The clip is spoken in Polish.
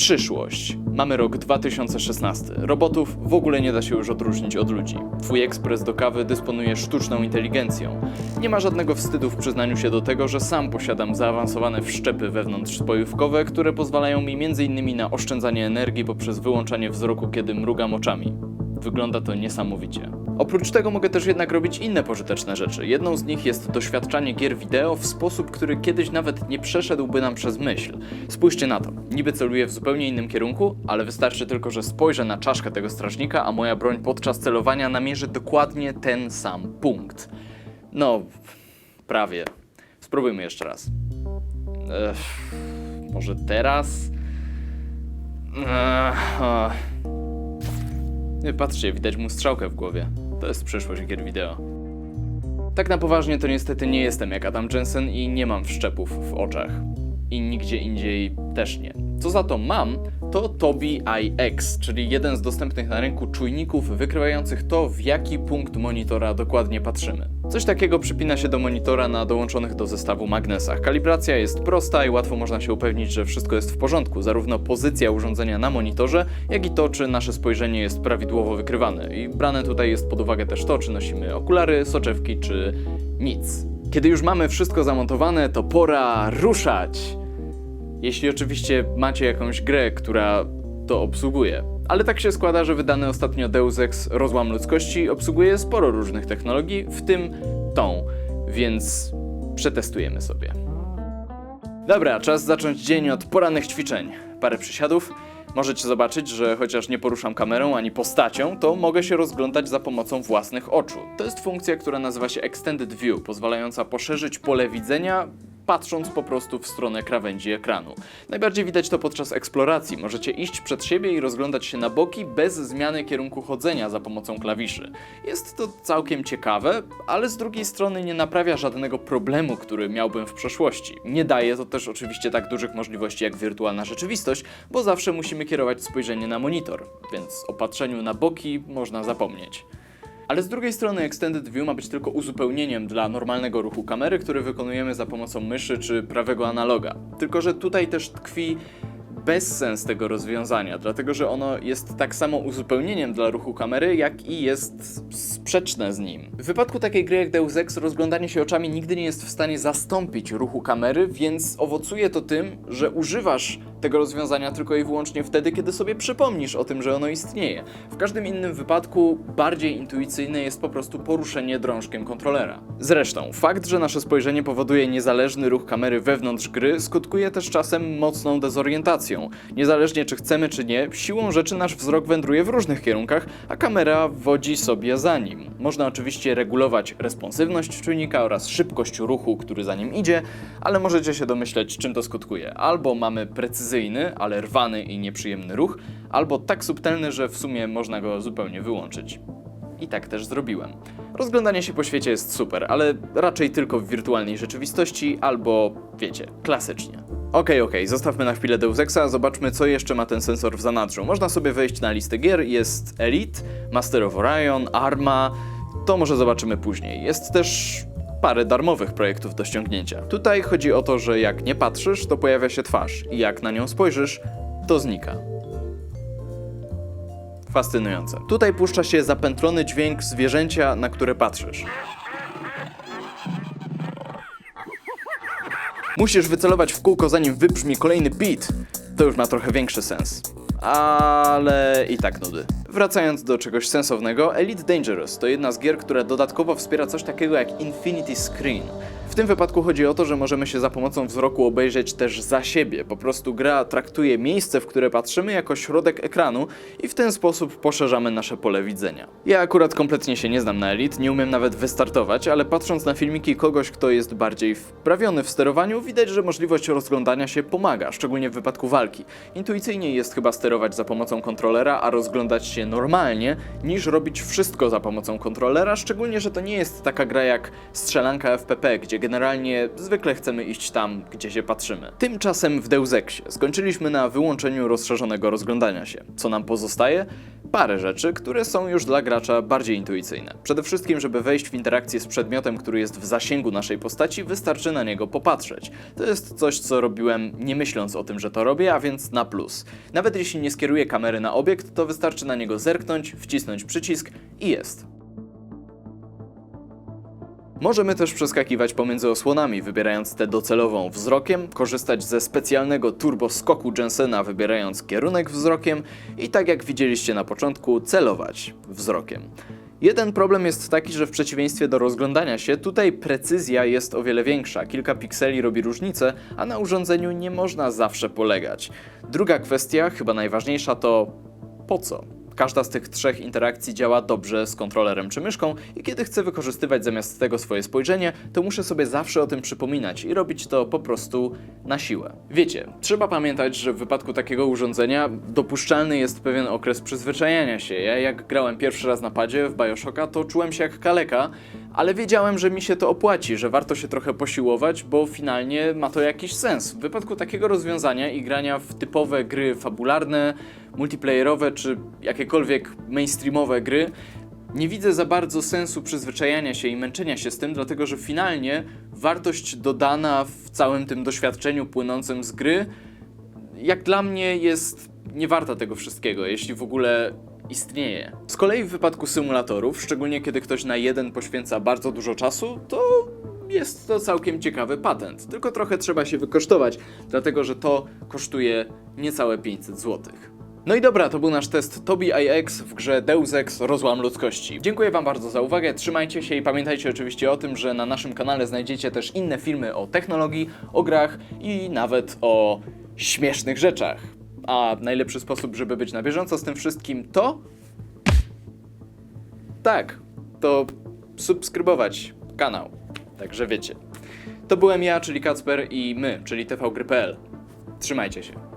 Przyszłość. Mamy rok 2016. Robotów w ogóle nie da się już odróżnić od ludzi. Twój ekspres do kawy dysponuje sztuczną inteligencją. Nie ma żadnego wstydu w przyznaniu się do tego, że sam posiadam zaawansowane wszczepy wewnątrzspojówkowe, które pozwalają mi m.in. na oszczędzanie energii poprzez wyłączanie wzroku, kiedy mrugam oczami. Wygląda to niesamowicie. Oprócz tego mogę też jednak robić inne pożyteczne rzeczy. Jedną z nich jest doświadczanie gier wideo w sposób, który kiedyś nawet nie przeszedłby nam przez myśl. Spójrzcie na to. Niby celuję w zupełnie innym kierunku, ale wystarczy tylko, że spojrzę na czaszkę tego strażnika, a moja broń podczas celowania namierzy dokładnie ten sam punkt. No, prawie. Spróbujmy jeszcze raz. Ech, może teraz? Ech, Patrzcie, widać mu strzałkę w głowie. To jest przyszłość gier wideo. Tak na poważnie to niestety nie jestem jak Adam Jensen i nie mam wszczepów w oczach. I nigdzie indziej też nie. Co za to mam, to Tobii IX, czyli jeden z dostępnych na rynku czujników wykrywających to, w jaki punkt monitora dokładnie patrzymy. Coś takiego przypina się do monitora na dołączonych do zestawu magnesach. Kalibracja jest prosta i łatwo można się upewnić, że wszystko jest w porządku, zarówno pozycja urządzenia na monitorze, jak i to, czy nasze spojrzenie jest prawidłowo wykrywane. I brane tutaj jest pod uwagę też to, czy nosimy okulary, soczewki, czy nic. Kiedy już mamy wszystko zamontowane, to pora ruszać! Jeśli oczywiście macie jakąś grę, która to obsługuje. Ale tak się składa, że wydany ostatnio Deus Ex Rozłam Ludzkości obsługuje sporo różnych technologii, w tym tą, więc przetestujemy sobie. Dobra, czas zacząć dzień od porannych ćwiczeń. Parę przysiadów. Możecie zobaczyć, że chociaż nie poruszam kamerą ani postacią, to mogę się rozglądać za pomocą własnych oczu. To jest funkcja, która nazywa się Extended View, pozwalająca poszerzyć pole widzenia, patrząc po prostu w stronę krawędzi ekranu. Najbardziej widać to podczas eksploracji. Możecie iść przed siebie i rozglądać się na boki bez zmiany kierunku chodzenia za pomocą klawiszy. Jest to całkiem ciekawe, ale z drugiej strony nie naprawia żadnego problemu, który miałbym w przeszłości. Nie daje to też oczywiście tak dużych możliwości jak wirtualna rzeczywistość, bo zawsze musimy kierować spojrzenie na monitor, więc o patrzeniu na boki można zapomnieć. Ale z drugiej strony Extended View ma być tylko uzupełnieniem dla normalnego ruchu kamery, który wykonujemy za pomocą myszy czy prawego analoga. Tylko, że tutaj też tkwi bezsens tego rozwiązania, dlatego że ono jest tak samo uzupełnieniem dla ruchu kamery, jak i jest sprzeczne z nim. W wypadku takiej gry jak Deus Ex rozglądanie się oczami nigdy nie jest w stanie zastąpić ruchu kamery, więc owocuje to tym, że używasz tego rozwiązania tylko i wyłącznie wtedy, kiedy sobie przypomnisz o tym, że ono istnieje. W każdym innym wypadku bardziej intuicyjne jest po prostu poruszenie drążkiem kontrolera. Zresztą, fakt, że nasze spojrzenie powoduje niezależny ruch kamery wewnątrz gry, skutkuje też czasem mocną dezorientacją. Niezależnie czy chcemy czy nie, siłą rzeczy nasz wzrok wędruje w różnych kierunkach, a kamera wodzi sobie za nim. Można oczywiście regulować responsywność czujnika oraz szybkość ruchu, który za nim idzie, ale możecie się domyśleć, czym to skutkuje. Albo mamy precyzyjny, ale rwany i nieprzyjemny ruch, albo tak subtelny, że w sumie można go zupełnie wyłączyć. I tak też zrobiłem. Rozglądanie się po świecie jest super, ale raczej tylko w wirtualnej rzeczywistości albo, wiecie, klasycznie. Okej, okej, zostawmy na chwilę Deus Exa, zobaczmy co jeszcze ma ten sensor w zanadrzu. Można sobie wejść na listę gier, jest Elite, Master of Orion, Arma, to może zobaczymy później. Jest też parę darmowych projektów do ściągnięcia. Tutaj chodzi o to, że jak nie patrzysz, to pojawia się twarz i jak na nią spojrzysz, to znika. Fascynujące. Tutaj puszcza się zapętlony dźwięk zwierzęcia, na które patrzysz. Musisz wycelować w kółko, zanim wybrzmi kolejny beat. To już ma trochę większy sens. Ale i tak nudy. Wracając do czegoś sensownego, Elite Dangerous to jedna z gier, która dodatkowo wspiera coś takiego jak Infinity Screen. W tym wypadku chodzi o to, że możemy się za pomocą wzroku obejrzeć też za siebie. Po prostu gra traktuje miejsce, w które patrzymy, jako środek ekranu i w ten sposób poszerzamy nasze pole widzenia. Ja akurat kompletnie się nie znam na Elite, nie umiem nawet wystartować, ale patrząc na filmiki kogoś, kto jest bardziej wprawiony w sterowaniu, widać, że możliwość rozglądania się pomaga, szczególnie w wypadku walki. Intuicyjniej jest chyba sterować za pomocą kontrolera, a rozglądać się normalnie, niż robić wszystko za pomocą kontrolera, szczególnie, że to nie jest taka gra jak strzelanka FPP, gdzie generalnie zwykle chcemy iść tam, gdzie się patrzymy. Tymczasem w Deus Exie skończyliśmy na wyłączeniu rozszerzonego rozglądania się. Co nam pozostaje? Parę rzeczy, które są już dla gracza bardziej intuicyjne. Przede wszystkim, żeby wejść w interakcję z przedmiotem, który jest w zasięgu naszej postaci, wystarczy na niego popatrzeć. To jest coś, co robiłem nie myśląc o tym, że to robię, a więc na plus. Nawet jeśli nie skieruję kamery na obiekt, to wystarczy na niego zerknąć, wcisnąć przycisk i jest. Możemy też przeskakiwać pomiędzy osłonami, wybierając tę docelową wzrokiem, korzystać ze specjalnego turbo skoku Jensena, wybierając kierunek wzrokiem i tak jak widzieliście na początku, celować wzrokiem. Jeden problem jest taki, że w przeciwieństwie do rozglądania się, tutaj precyzja jest o wiele większa. Kilka pikseli robi różnicę, a na urządzeniu nie można zawsze polegać. Druga kwestia, chyba najważniejsza, to po co? Każda z tych trzech interakcji działa dobrze z kontrolerem czy myszką i kiedy chcę wykorzystywać zamiast tego swoje spojrzenie, to muszę sobie zawsze o tym przypominać i robić to po prostu na siłę. Wiecie, trzeba pamiętać, że w wypadku takiego urządzenia dopuszczalny jest pewien okres przyzwyczajania się. Ja jak grałem pierwszy raz na padzie w Bioshocka, to czułem się jak kaleka, ale wiedziałem, że mi się to opłaci, że warto się trochę posiłować, bo finalnie ma to jakiś sens. W wypadku takiego rozwiązania i grania w typowe gry fabularne, multiplayerowe czy jakiekolwiek mainstreamowe gry, nie widzę za bardzo sensu przyzwyczajania się i męczenia się z tym, dlatego że finalnie wartość dodana w całym tym doświadczeniu płynącym z gry, jak dla mnie, jest niewarta tego wszystkiego, jeśli w ogóle istnieje. Z kolei w wypadku symulatorów, szczególnie kiedy ktoś na jeden poświęca bardzo dużo czasu, to jest to całkiem ciekawy patent. Tylko trochę trzeba się wykosztować, dlatego że to kosztuje niecałe 500 złotych. No i dobra, to był nasz test Tobii IX w grze Deus Ex Rozłam Ludzkości. Dziękuję Wam bardzo za uwagę, trzymajcie się i pamiętajcie oczywiście o tym, że na naszym kanale znajdziecie też inne filmy o technologii, o grach i nawet o śmiesznych rzeczach. A najlepszy sposób, żeby być na bieżąco z tym wszystkim to... Tak, to subskrybować kanał. Także wiecie. To byłem ja, czyli Kacper i my, czyli tvgry.pl. Trzymajcie się.